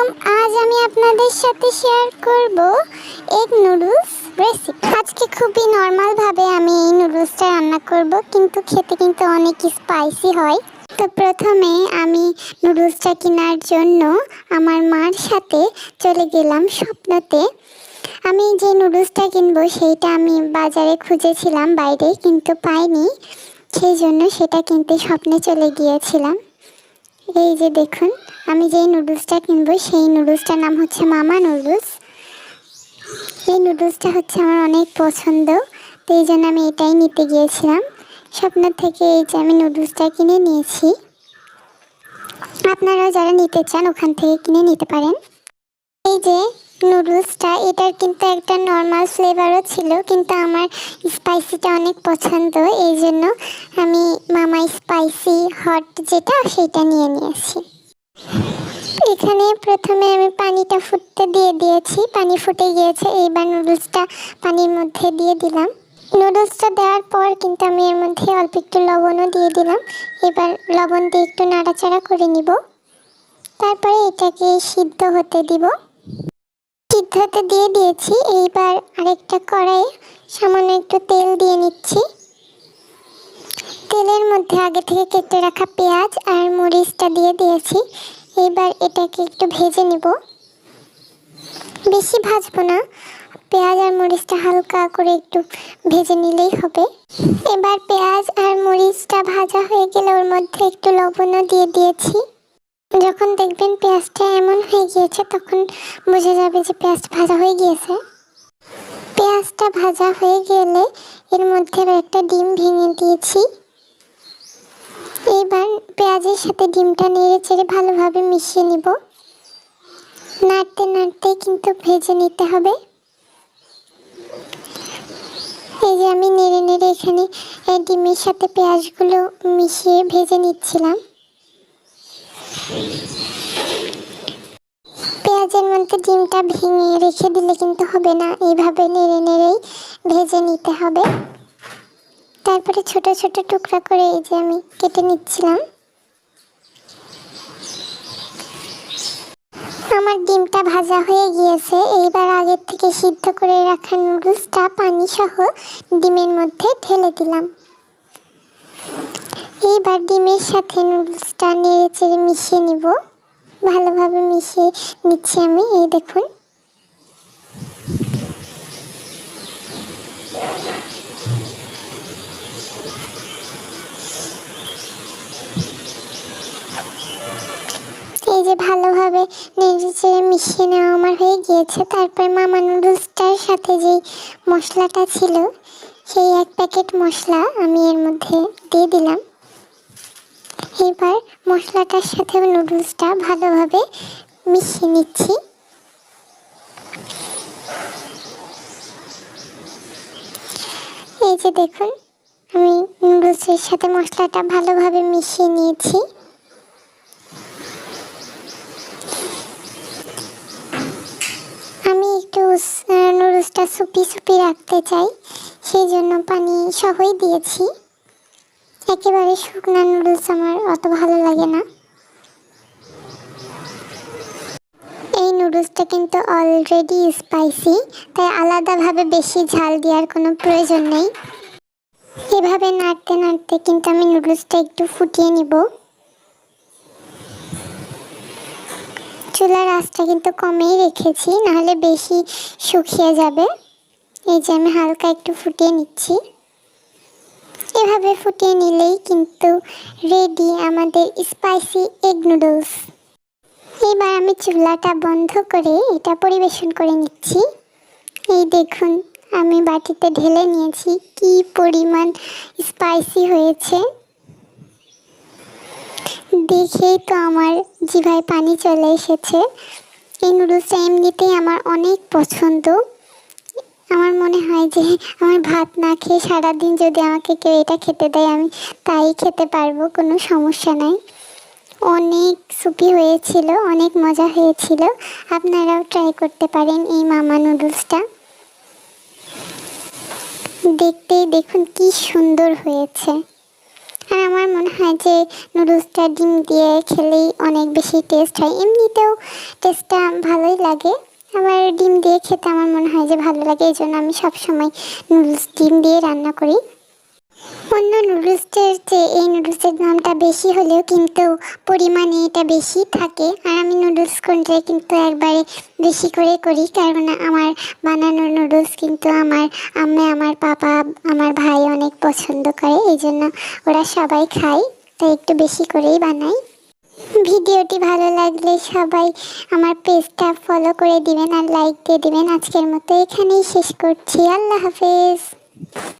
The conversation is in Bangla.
আলাইকুম আজ আমি আপনাদের সাথে শেয়ার করব এগ নুডলস রেসিপি আজকে খুবই নর্মাল ভাবে আমি এই নুডলসটা রান্না করব, কিন্তু খেতে কিন্তু অনেক স্পাইসি হয়। তো প্রথমে আমি নুডলসটা কেনার জন্য আমার মার সাথে চলে গেলাম স্বপ্নতে। আমি যে নুডলসটা কিনবো সেইটা আমি বাজারে খুঁজেছিলাম, বাইরে কিন্তু পাইনি। সেই জন্য সেটা কিনতে স্বপ্নে চলে গিয়েছিলাম। এই যে দেখুন, আমি যেই নুডলসটা কিনবো, সেই নুডলসটার নাম হচ্ছে মামা নুডলস। এই নুডলসটা হচ্ছে আমার অনেক পছন্দ, তো এই জন্য আমি এটাই নিতে গিয়েছিলাম। স্বপ্ন থেকে এই যে আমি নুডলসটা কিনে নিয়েছি। আপনারাও যারা নিতে চান, ওখান থেকে কিনে নিতে পারেন। এই যে নুডলসটা, এটার কিন্তু একটা নর্মাল ফ্লেভারও ছিল, কিন্তু আমার স্পাইসিটা অনেক পছন্দ, এই জন্য আমি মামা স্পাইসি হট যেটা সেটা নিয়ে নিয়েছি। এখানে প্রথমে আমি পানিটা ফুটতে দিয়ে দিয়েছি, পানি ফুটে গিয়েছে, এইবার নুডলসটা পানির মধ্যে দিয়ে দিলাম। নুডলসটা দেওয়ার পর কিন্তু আমি এর মধ্যে অল্প একটু লবণও দিয়ে দিলাম, এবার লবণ দিয়ে একটু নাড়াচাড়া করে নিব। তারপরে এটাকে সিদ্ধ হতে দিব। সিদ্ধ হতে দিয়ে দিয়েছি। এইবার আরেকটা কড়াই সামান্য একটু তেল দিয়ে নিচ্ছি। তেলের মধ্যে আগে থেকে কেটে রাখা পেঁয়াজ আর মরিচটা দিয়ে দিয়েছি। এবার এটাকে একটু ভেজে নেব। বেশি ভাজবো না। পেঁয়াজ আর মরিচটা হালকা করে একটু ভেজে নিলেই হবে। এবার পেঁয়াজ আর মরিচটা ভাজা হয়ে গেলে ওর মধ্যে একটু লবণও দিয়ে দিয়েছি। যখন দেখবেন পেঁয়াজটা এমন হয়ে গিয়েছে, তখন বোঝা যাবে যে পেঁয়াজটা ভাজা হয়ে গিয়েছে। পেঁয়াজটা ভাজা হয়ে গেলে এর মধ্যে একটা ডিম ভেঙে দিয়েছি। এবার পেঁয়াজের সাথে ডিমটা নেড়ে চেড়ে ভালোভাবে মিশিয়ে নিব। নাড়তে নাড়তে কিন্তু ভেজে নিতে হবে। এই যে আমি নেড়ে নেড়ে এখানে ডিমের সাথে পেঁয়াজগুলো মিশিয়ে ভেজে নিচ্ছিলাম। পেঁয়াজের মধ্যে ডিমটা ভেঙে রেখে দিলে কিন্তু হবে না। এইভাবে নেড়ে নেড়েই ভেজে নিতে হবে। তারপরে ছোট ছোট টুকরা করে এই যে আমি কেটে নিচ্ছিলাম। আমার ডিমটা ভাজা হয়ে গিয়েছে। এইবার আগের থেকে সিদ্ধ করে রাখা নুডলসটা পানি সহ ডিমের মধ্যে ঢেলে দিলাম। এইবার ডিমের সাথে নুডলসটা নেড়ে চেড়ে মিশিয়ে নিব। ভালোভাবে মিশিয়ে নিচ্ছি আমি, এই দেখুন। এই যে ভালোভাবে নেড়ে চেড়ে মিশিয়ে নেওয়া আমার হয়ে গিয়েছে। তারপর মামা নুডলসটার সাথে যেই মশলাটা ছিল, সেই এক প্যাকেট মশলা আমি এর মধ্যে দিয়ে দিলাম। এবার মশলাটার সাথে নুডলসটা ভালোভাবে মিশিয়ে নিচ্ছি। এই যে দেখুন, আমি নুডলসের সাথে মশলাটা ভালোভাবে মিশিয়ে নিয়েছি। আমি একটু নুডলসটা সুপি সুপি রাখতে চাই, সেই জন্য পানি সহই দিয়েছি। একেবারে শুকনা নুডলস আমার অত ভালো লাগে না। এই নুডলসটা কিন্তু অলরেডি স্পাইসি তাই আলাদাভাবে বেশি ঝাল দেওয়ার কোনো প্রয়োজন নেই। এভাবে নাড়তে নাড়তে কিন্তু আমি নুডলসটা একটু ফুটিয়ে নিব। চুলার আঁচটা কিন্তু কমেই রেখেছি, নাহলে বেশি শুকিয়ে যাবে। এই যে আমি হালকা একটু ফুটিয়ে নিচ্ছি। এভাবে ফুটিয়ে নিলেই কিন্তু রেডি আমাদের স্পাইসি এগ নুডলস এবার আমি চুলাটা বন্ধ করে এটা পরিবেশন করে নিচ্ছি। এই দেখুন, আমি বাটিতে ঢেলে নিয়েছি কি পরিমাণ স্পাইসি হয়েছে। দেখেই তো আমার জিভায় পানি চলে এসেছে। এই নুডলসটা এমনিতেই আমার অনেক পছন্দ। মনে হয় যে আমার ভাত না খেয়ে সারাদিন যদি আমাকে কেউ এটা খেতে দেয়, আমি তাই খেতে পারব, কোনো সমস্যা নাই। অনেক সুপি হয়েছিল, অনেক মজা হয়েছিল। আপনারাও ট্রাই করতে পারেন এই মামা নুডলসটা দেখতেই দেখুন কি সুন্দর হয়েছে। আর আমার মনে হয় যে নুডলসটা ডিম দিয়ে খেলেই অনেক বেশি টেস্ট হয়। এমনিতেও টেস্টটা ভালোই লাগে। আবার ডিম দিয়ে খেতে আমার মনে হয় যে ভালো লাগে, এই জন্য আমি সবসময় নুডলস ডিম দিয়ে রান্না করি। অন্য নুডলসের চেয়ে এই নুডলসের দামটা বেশি হলেও কিন্তু পরিমাণে এটা বেশি থাকে। আর আমি নুডলস করলে কিন্তু একবারে বেশি করে করি কারণ আমার বানানো নুডলস কিন্তু আমার আম্মা, আমার পাপা, আমার ভাই অনেক পছন্দ করে, এই জন্য ওরা সবাই খায়, তাই একটু বেশি করেই বানাই ভিডিওটি ভালো লাগলে সবাই আমার পেজটা ফলো করে দিবেন আর লাইক দিয়ে দিবেন। আজকের মতো এখানেই শেষ করছি। আল্লাহ হাফেজ।